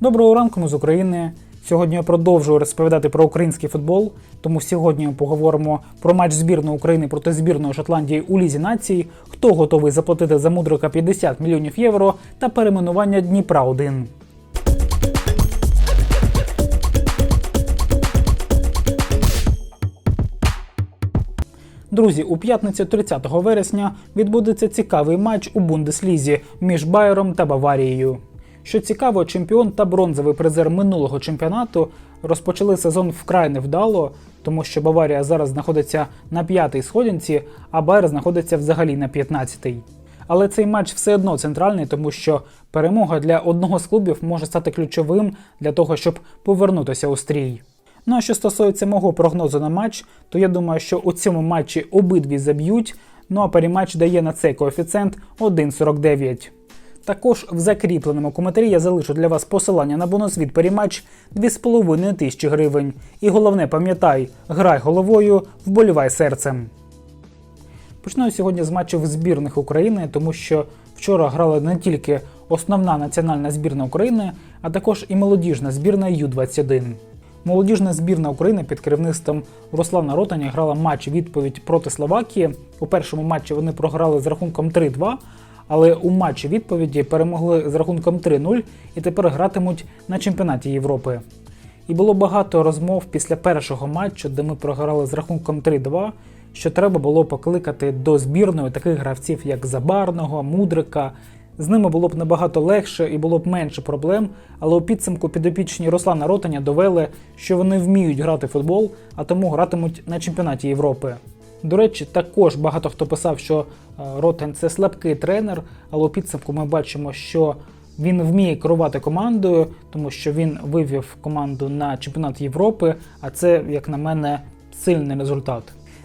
Доброго ранку ми з України. Сьогодні я продовжую розповідати про український футбол. Тому сьогодні ми поговоримо про матч збірної України проти збірної Шотландії у Лізі націй, хто готовий заплатити за мудрика 50 мільйонів євро та перейменування Дніпра 1 Друзі, у п'ятницю 30 вересня відбудеться цікавий матч у Бундеслізі між Байером та Баварією. Що цікаво, чемпіон та бронзовий призер минулого чемпіонату розпочали сезон вкрай невдало, тому що Баварія зараз знаходиться на п'ятій сходинці, а Байер знаходиться взагалі на 15-й. Але цей матч все одно центральний, тому що перемога для одного з клубів може стати ключовим для того, щоб повернутися у стрій. Ну а що стосується мого прогнозу на матч, то я думаю, що у цьому матчі обидві заб'ють. Ну а перематч дає на цей коефіцієнт 1,49. Також в закріпленому коментарі я залишу для вас посилання на бонус від перематч 2,5 тисячі гривень. І головне, пам'ятай, грай головою, вболівай серцем. Почну сьогодні з матчів збірних України, тому що вчора грала не тільки основна національна збірна України, а також і молодіжна збірна Ю-21. Молодіжна збірна України під керівництвом Руслана Ротаня грала матч відповідь проти Словакії. У першому матчі вони програли з рахунком 3-2, але у матчі відповіді перемогли з рахунком 3-0 і тепер гратимуть на чемпіонаті Європи. І було багато розмов після першого матчу, де ми програли з рахунком 3-2, що треба було покликати до збірної таких гравців, як Забарного, Мудрика. З ними було б набагато легше і було б менше проблем, але у підсумку підопічні Руслана Ротаня довели, що вони вміють грати в футбол, а тому гратимуть на чемпіонаті Європи. До речі, також багато хто писав, що е, Ротен це слабкий тренер, але у підсумку ми бачимо, що він вміє керувати командою, тому що він вивів команду на чемпіонат Європи, а це, як на мене, сильний результат.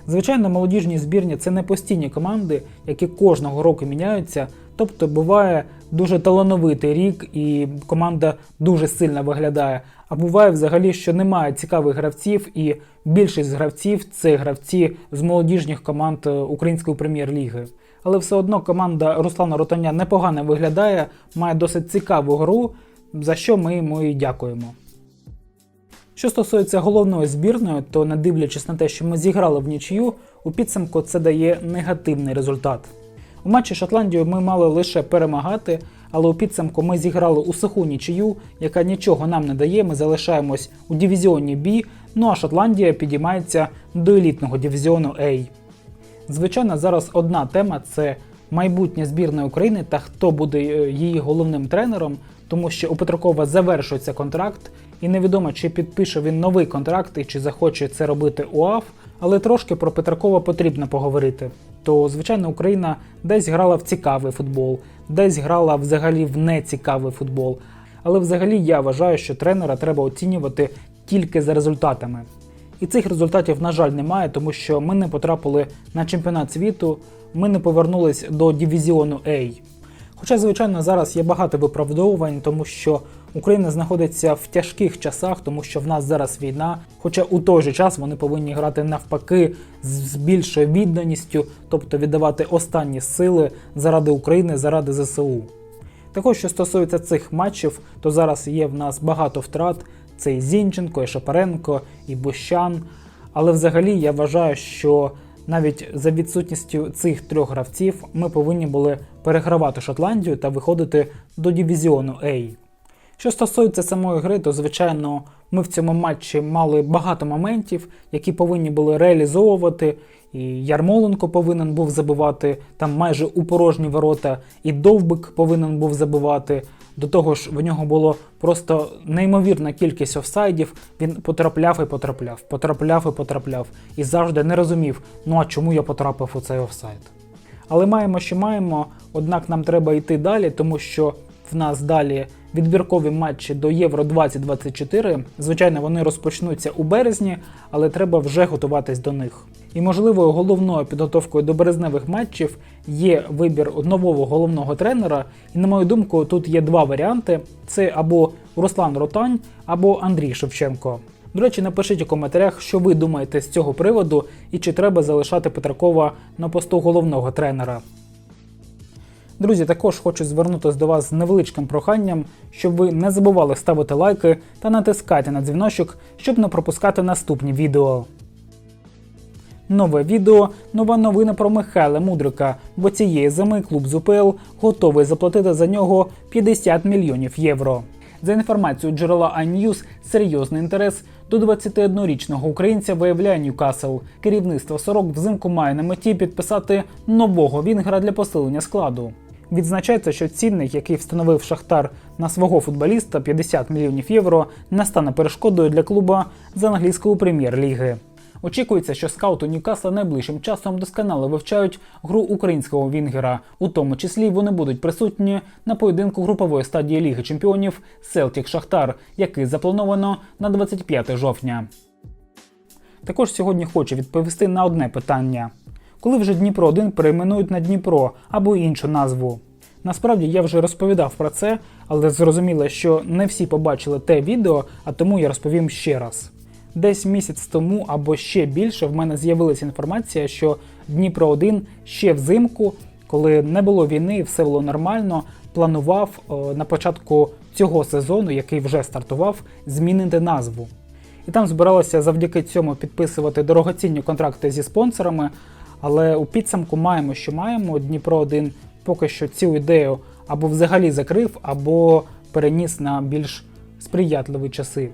Звичайно, молодіжні збірні це не постійні команди, які кожного року міняються. Тобто буває дуже талановитий рік, і команда дуже сильно виглядає. А буває взагалі, що немає цікавих гравців, і більшість гравців це гравці з молодіжних команд е, Української прем'єр-ліги. Але все одно команда Руслана Ротаня непогано виглядає, має досить цікаву гру, за що ми йому і дякуємо. Що стосується головної збірної, то не дивлячись на те, що ми зіграли в нічию, у підсумку це дає негативний результат. У матчі з Шотландією ми мали лише перемагати, але у підсумку ми зіграли у суху нічию, яка нічого нам не дає. Ми залишаємось у дивізіоні B, ну а Шотландія підіймається до елітного дивізіону A. Звичайно, зараз одна тема це майбутнє збірної України та хто буде е, її головним тренером, тому що у Петракова завершується контракт, і невідомо, чи підпише він новий контракт і чи захоче це робити УАФ. Але трошки про Петракова потрібно поговорити. То, звичайно, Україна десь грала в цікавий футбол, десь грала взагалі в нецікавий футбол. Але взагалі я вважаю, що тренера треба оцінювати тільки за результатами. І цих результатів, на жаль, немає, тому що ми не потрапили на чемпіонат світу, ми не повернулись до дивізіону A. Хоча, звичайно, зараз є багато виправдовувань, тому що Україна знаходиться в тяжких часах, тому що в нас зараз війна. Хоча у той же час вони повинні грати навпаки з більшою відданістю, тобто віддавати останні сили заради України, заради ЗСУ. Також, що стосується цих матчів, то зараз є в нас багато втрат. Це і Зінченко, і Шапаренко, і Бущан. Але взагалі я вважаю, що навіть за відсутністю цих трьох гравців ми повинні були перегравати Шотландію та виходити до дивізіону A. Що стосується самої гри, то звичайно ми в цьому матчі мали багато моментів, які повинні були реалізовувати. І Ярмоленко повинен був забивати там майже у порожні ворота, і Довбик повинен був забивати. До того ж, в нього було просто неймовірна кількість офсайдів. Він потрапляв і потрапляв, потрапляв і потрапляв. І завжди не розумів, ну а чому я потрапив у цей офсайд. Але маємо, що маємо, однак нам треба йти далі, тому що в нас далі відбіркові матчі до Євро 2024. Звичайно, вони розпочнуться у березні, але треба вже готуватись до них. І можливою головною підготовкою до березневих матчів є вибір нового головного тренера. І на мою думку, тут є два варіанти: це або Руслан Ротань, або Андрій Шевченко. До речі, напишіть у коментарях, що ви думаєте з цього приводу і чи треба залишати Петракова на посту головного тренера. Друзі, також хочу звернутися до вас з невеличким проханням, щоб ви не забували ставити лайки та натискати на дзвіночок, щоб не пропускати наступні відео. Нове відео, нова новина про Михайла Мудрика, бо цієї зими клуб з УПЛ готовий заплатити за нього 50 мільйонів євро. За інформацією джерела iNews, серйозний інтерес до 21-річного українця виявляє Ньюкасл. Керівництво Сорок взимку має на меті підписати нового вінгера для посилення складу. Відзначається, що цінник, який встановив Шахтар на свого футболіста 50 мільйонів євро, не стане перешкодою для клуба з англійської прем'єр-ліги. Очікується, що скаути Ньюкасла найближчим часом досконало вивчають гру українського вінгера. У тому числі вони будуть присутні на поєдинку групової стадії Ліги Чемпіонів Селтік Шахтар, який заплановано на 25 жовтня. Також сьогодні хочу відповісти на одне питання: коли вже Дніпро 1 перейменують на Дніпро або іншу назву? Насправді я вже розповідав про це, але зрозуміло, що не всі побачили те відео, а тому я розповім ще раз. Десь місяць тому або ще більше в мене з'явилася інформація, що Дніпро 1 ще взимку, коли не було війни, і все було нормально, планував о, на початку цього сезону, який вже стартував, змінити назву. І там збиралося завдяки цьому підписувати дорогоцінні контракти зі спонсорами. Але у підсумку маємо, що маємо. Дніпро 1 поки що цю ідею або взагалі закрив, або переніс на більш сприятливі часи.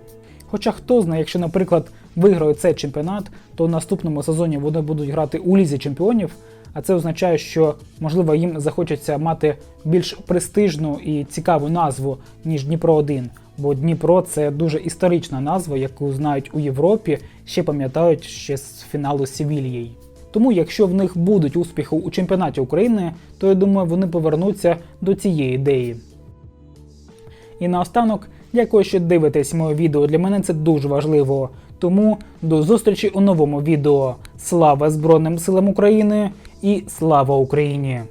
Хоча хто знає, якщо, наприклад, виграють цей чемпіонат, то в наступному сезоні вони будуть грати у лізі чемпіонів, а це означає, що можливо їм захочеться мати більш престижну і цікаву назву, ніж Дніпро 1 Бо Дніпро це дуже історична назва, яку знають у Європі, ще пам'ятають ще з фіналу з Севільєю. Тому, якщо в них будуть успіхи у чемпіонаті України, то я думаю, вони повернуться до цієї ідеї. І наостанок, дякую, що дивитесь моє відео. Для мене це дуже важливо. Тому до зустрічі у новому відео. Слава Збройним силам України і слава Україні!